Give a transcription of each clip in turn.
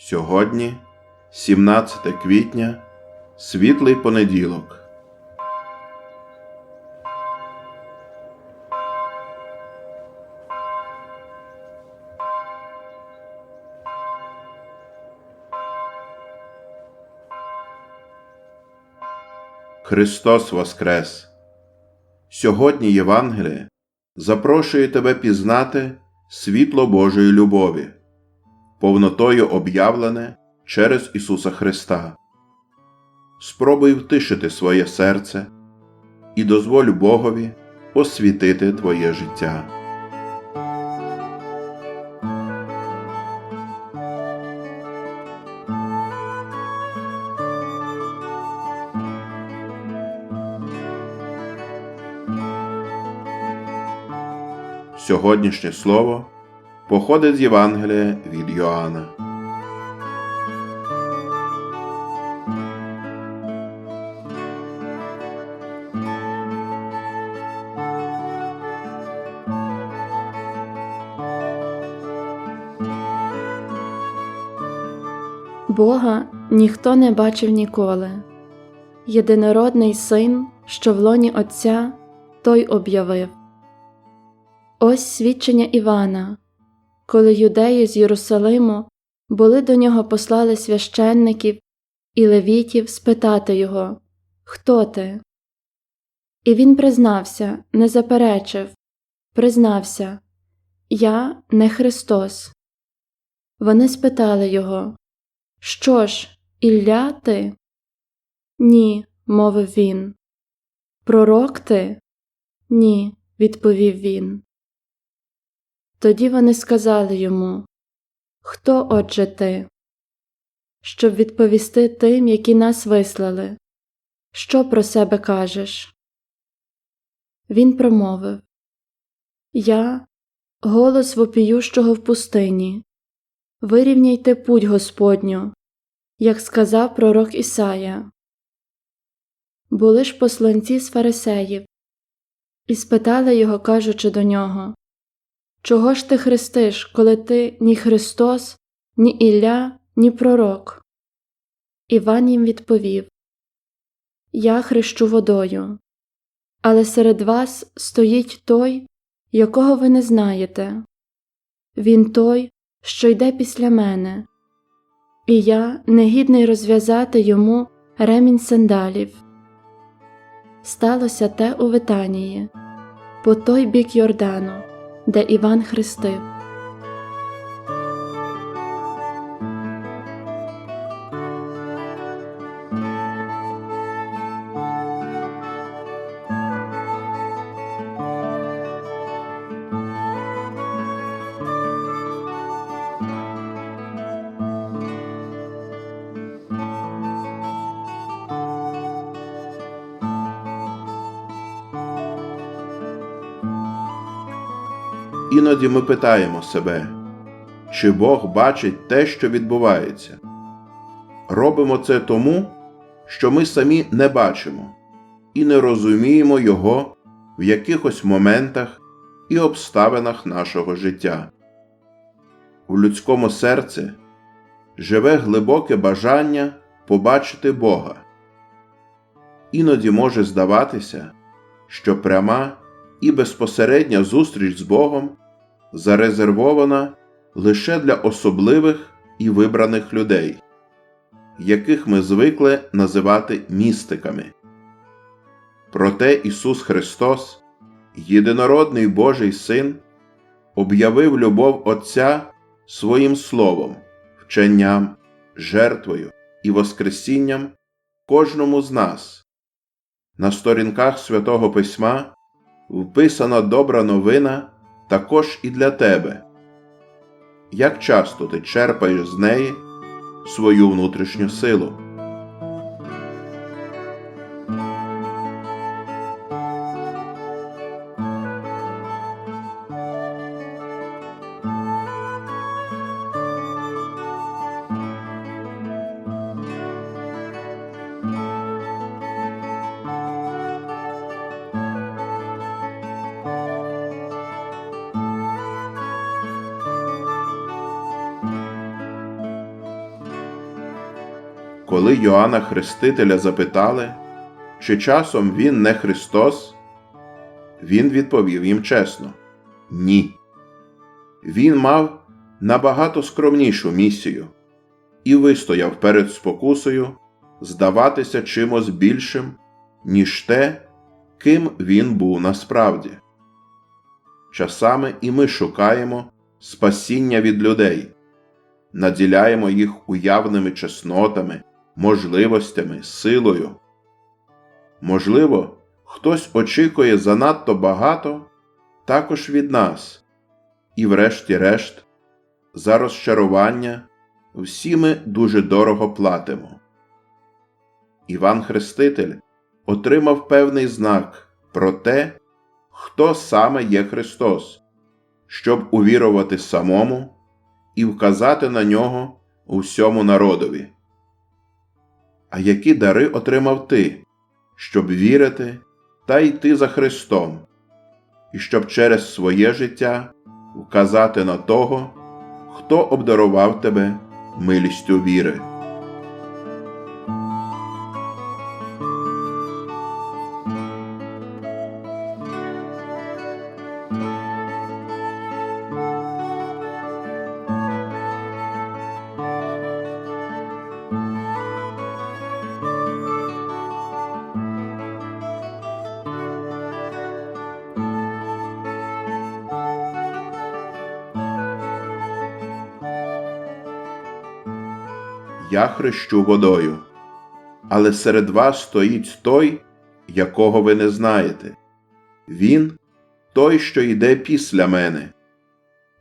Сьогодні, 17 квітня, світлий понеділок. Христос Воскрес! Сьогодні Євангеліє запрошує тебе пізнати світло Божої любові, повнотою об'явлене через Ісуса Христа. Спробуй втишити своє серце і дозволь Богові освітити твоє життя. Сьогоднішнє слово походить з Євангелія від Йоанна. Бога ніхто не бачив ніколи. Єдинородний син, що в лоні Отця, той об'явив. Ось свідчення Івана, коли юдеї з Єрусалиму були до нього послали священників і левітів спитати його Хто ти? І він признався, не заперечив, признався Я не Христос. Вони спитали його що ж, Ілля ти? Ні, мовив він. Пророк ти? Ні, відповів він. Тоді вони сказали йому Хто отже ти? Щоб відповісти тим, які нас вислали. Що про себе кажеш? Він промовив Я голос вопіющого в пустині. Вирівняйте путь Господню, як сказав пророк Ісая. Були ж посланці з фарисеїв, і спитали його, кажучи до нього Чого ж ти хрестиш, коли ти ні Христос, ні Ілля, ні пророк? Іван їм відповів Я хрещу водою, але серед вас стоїть той, якого ви не знаєте. Він той, що йде після мене, і я негідний розв'язати йому ремінь сандалів. Сталося те у Витанії, по той бік Йордану, де Іван хрестив. Іноді ми питаємо себе, чи Бог бачить те, що відбувається. Робимо це тому, що ми самі не бачимо і не розуміємо Його в якихось моментах і обставинах нашого життя. У людському серці живе глибоке бажання побачити Бога. Іноді може здаватися, що пряма і безпосередня зустріч з Богом зарезервована лише для особливих і вибраних людей, яких ми звикли називати містиками. Проте Ісус Христос, єдинородний Божий Син, об'явив любов Отця своїм Словом, вченням, жертвою і Воскресінням кожному з нас. На сторінках Святого Письма вписана добра новина також і для тебе. Як часто ти черпаєш з неї свою внутрішню силу? Коли Йоанна Хрестителя запитали, чи часом він не Христос, він відповів їм чесно ні. Він мав набагато скромнішу місію і вистояв перед спокусою здаватися чимось більшим, ніж те, ким він був насправді. Часами і ми шукаємо спасіння від людей, наділяємо їх уявними чеснотами, можливостями, силою. Можливо, хтось очікує занадто багато також від нас, і, врешті-решт, за розчарування всі ми дуже дорого платимо. Іван Хреститель отримав певний знак про те, хто саме є Христос, щоб увірувати самому і вказати на нього усьому народові. А які дари отримав ти, щоб вірити та йти за Христом, і щоб через своє життя вказати на того, хто обдарував тебе милістю віри. Я хрещу водою, але серед вас стоїть той, якого ви не знаєте. Він той, що йде після мене,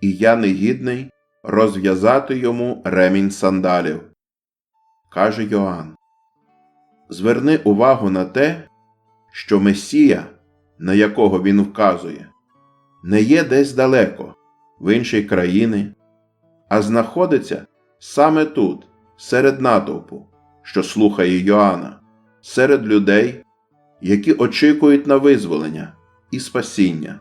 і я негідний розв'язати йому ремінь сандалів. Каже Йоанн. Зверни увагу на те, що Месія, на якого він вказує, не є десь далеко, в іншій країні, а знаходиться саме тут, серед натовпу, що слухає Йоанна, серед людей, які очікують на визволення і спасіння.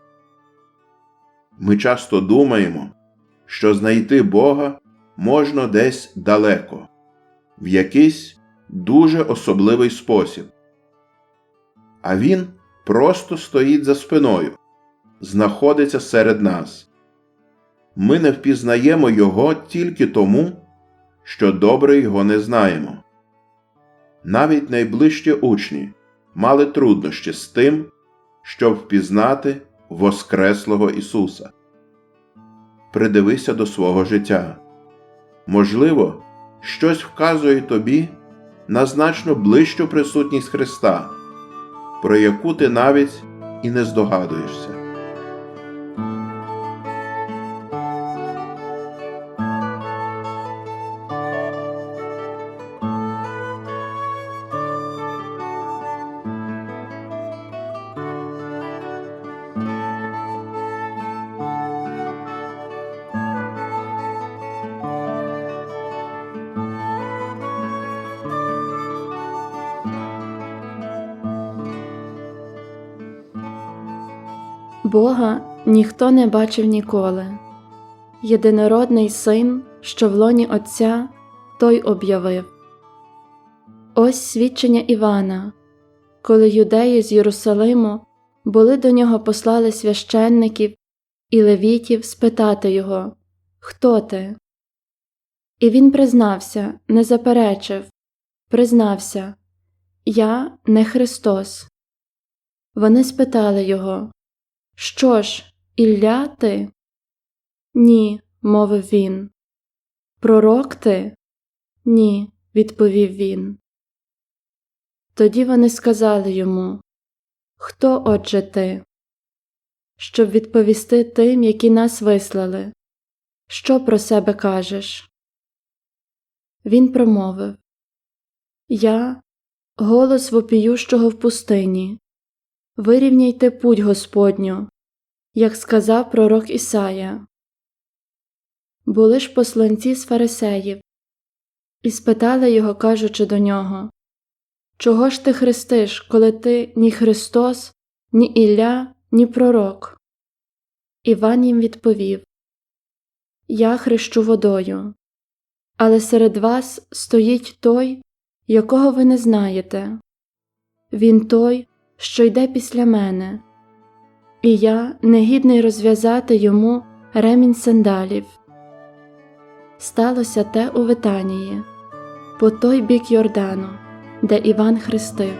Ми часто думаємо, що знайти Бога можна десь далеко, в якийсь дуже особливий спосіб. А Він просто стоїть за спиною, знаходиться серед нас. Ми не впізнаємо Його тільки тому, що добре його не знаємо. Навіть найближчі учні мали труднощі з тим, щоб впізнати Воскреслого Ісуса. Придивися до свого життя. Можливо, щось вказує тобі на значно ближчу присутність Христа, про яку ти навіть і не здогадуєшся. Бога ніхто не бачив ніколи. Єдинородний син, що в лоні Отця, той об'явив. Ось свідчення Івана, коли юдеї з Єрусалиму були до нього послали священників і левітів спитати його Хто ти? І він признався, не заперечив, признався Я не Христос. Вони спитали його що ж, Ілля ти? Ні, мовив він. Пророк ти? Ні, відповів він. Тоді вони сказали йому Хто отже ти? Щоб відповісти тим, які нас вислали. Що про себе кажеш? Він промовив Я голос вопіющого в пустині. Вирівняйте путь Господню, як сказав пророк Ісая. Були ж посланці з фарисеїв, і спитали його, кажучи до нього Чого ж ти хрестиш, коли ти ні Христос, ні Ілля, ні пророк? Іван їм відповів Я хрещу водою, але серед вас стоїть той, якого ви не знаєте. Він той, що йде після мене, і я негідний розв'язати йому ремінь сандалів. Сталося те у Витанії, по той бік Йордану, де Іван хрестив.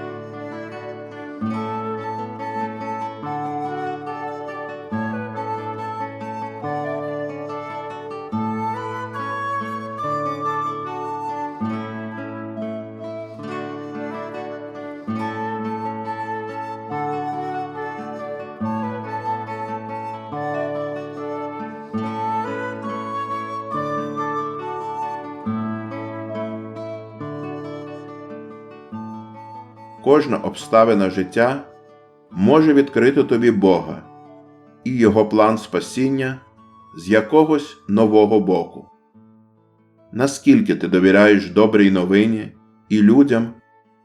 Кожна обставина життя може відкрити тобі Бога і Його план спасіння з якогось нового боку. Наскільки ти довіряєш добрій новині і людям,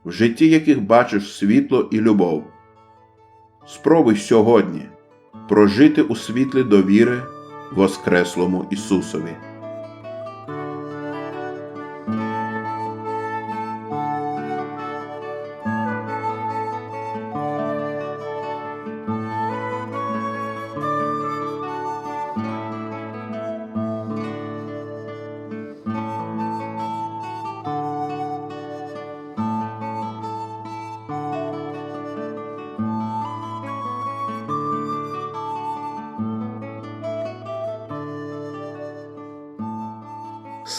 в житті яких бачиш світло і любов? Спробуй сьогодні прожити у світлі довіри Воскреслому Ісусові.